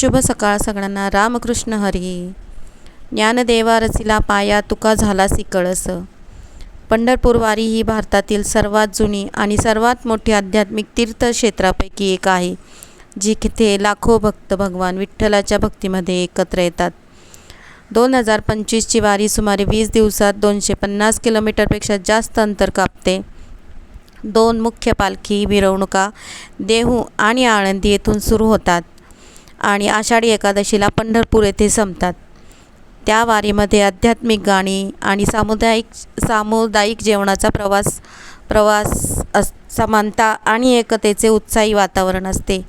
शुभ सकाळ सगळ्यांना. रामकृष्ण हरी. ज्ञानदेवा रचिला पाया तुका झालासी कळस. पंढरपूर वारी ही भारतातील सर्वात जुनी आणि सर्वात मोठी आध्यात्मिक तीर्थक्षेत्रापैकी एक आहे जी जिथे लाखो भक्त भगवान विठ्ठलाच्या भक्तीमध्ये एकत्र येतात. दोन हजार पंचवीसची वारी सुमारे वीस दिवसात दोनशे पन्नास किलोमीटरपेक्षा जास्त अंतर कापते. दोन मुख्य पालखी मिरवणुका देहू आणि आळंदी येथून सुरू होतात. आणि आषाढी एकादशीला पंढरपूर येथे संपतात. त्या वारीमध्ये आध्यात्मिक गाणी आणि सामुदायिक सामुदायिक जेवणाचा प्रवास प्रवास अस समानता आणि एकतेचे उत्साही वातावरण असते.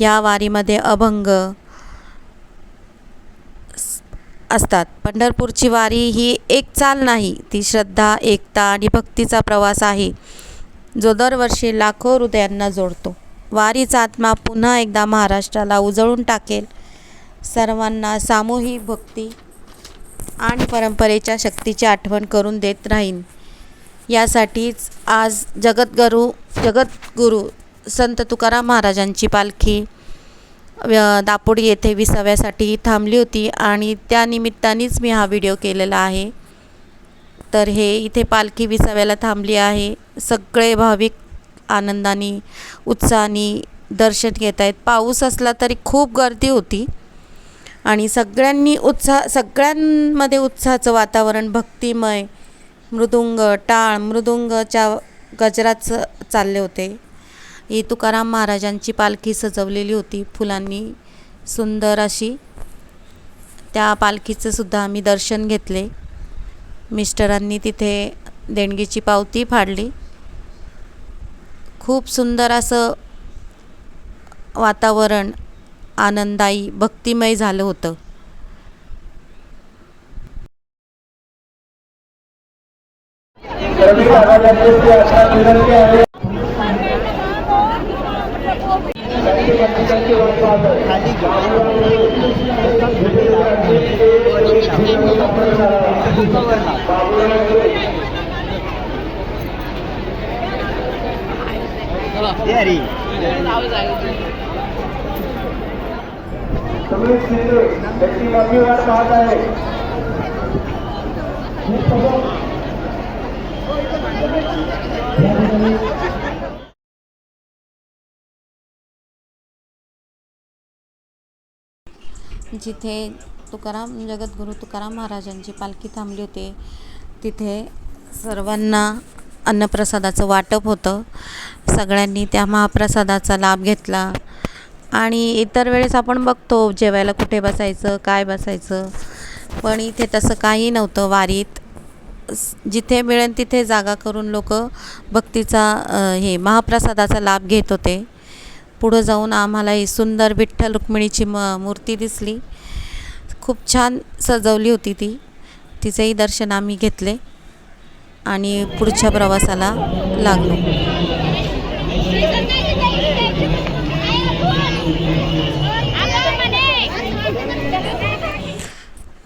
या वारीमध्ये अभंग असतात. पंढरपूरची वारी ही एक चाल नाही ती श्रद्धा एकता आणि भक्तीचा प्रवास आहे जो दरवर्षी लाखो हृदयांना जोडतो. वारीचा आत्मा पुन्हा एकदा महाराष्ट्राला उजळून टाकेल. सर्वांना सामूहिक भक्ती आणि परंपरेच्या शक्तीची आठवण करून देत राहीन. यासाठीच आज जगद्गुरू जगद्गुरू संत तुकाराम महाराजांची पालखी दापोडी येथे विसाव्यासाठी थांबली होती आणि त्यानिमित्तानेच मी हा व्हिडिओ केलेला आहे. तर हे इथे पालखी विसाव्याला थांबली आहे. सगळे भाविक आनंदाने उत्साहाने दर्शन घेत आहेत पाऊस असला तरी खूप गर्दी होती. आणि सगळ्यांनी उत्साह सगळ्यांमध्ये उत्साहाचं वातावरण भक्तिमय मृदुंग टाळ मृदुंगच्या गजरात चालले होते. ही तुकाराम महाराजांची पालखी सजवलेली होती. फुलांनी सुंदर अशी त्या पालखीचं सुद्धा आम्ही दर्शन घेतले. मिस्टरांनी तिथे देणगीची पावती फाडली. खूप सुंदर असं वातावरण आनंददायी भक्तिमय झालं होतं. तयारी पाहत आहे जिथे तुकाराम जगद्गुरू तुकाराम महाराजांची पालखी थांबली होती तिथे सर्वांना अन्नप्रसादाचं वाटप होतं. सगळ्यांनी त्या महाप्रसादाचा लाभ घेतला. आणि इतर वेळेस आपण बघतो जेवायला कुठे बसायचं काय बसायचं. पण इथे तसं काही नव्हतं वारीत. जिथे मिळेल तिथे जागा करून लोक भक्तीचा हे महाप्रसादाचा लाभ घेत होते. पुढं जाऊन आम्हाला ही सुंदर विठ्ठल रुक्मिणीची म मूर्ती दिसली. खूप छान सजवली होती ती. तिचंही दर्शन आम्ही घेतले. आणि पुढच्या प्रवासाला लागलो.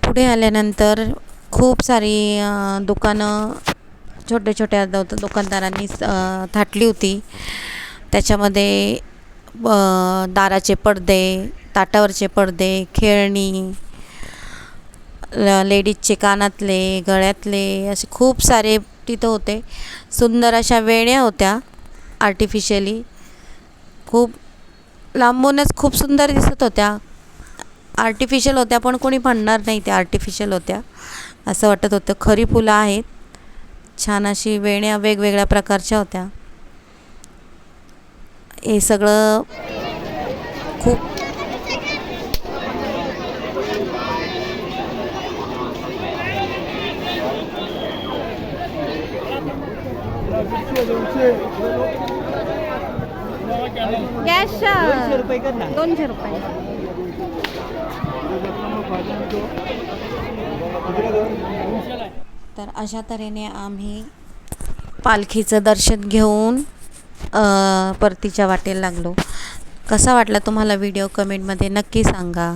पुढे आल्यानंतर खूप सारी दुकानं छोट्या छोट्या दुकानदारांनी थाटली होती. त्याच्यामध्ये दाराचे पडदे ताटावरचे पडदे खेळणी ल- लेडीजचे कानातले गळ्यातले असे खूप सारे तिथं होते. सुंदर अशा वेण्या होत्या आर्टिफिशियली खूप लांबूनच खूप सुंदर दिसत होत्या. आर्टिफिशियल होत्या पण कोणी म्हणणार नाही त्या आर्टिफिशियल होत्या. असं वाटत होतं खरी फुलं आहेत. छान अशी वेण्या वेगवेगळ्या प्रकारच्या होत्या. हे सगळं खूप गॅस दोनशे रुपये तर अशा तऱ्हेने आम्ही पालखीचं दर्शन घेऊन परतीच्या वाटेला लागलो. कसा वाटला तुम्हाला व्हिडिओ? कमेंटमध्ये नक्की सांगा.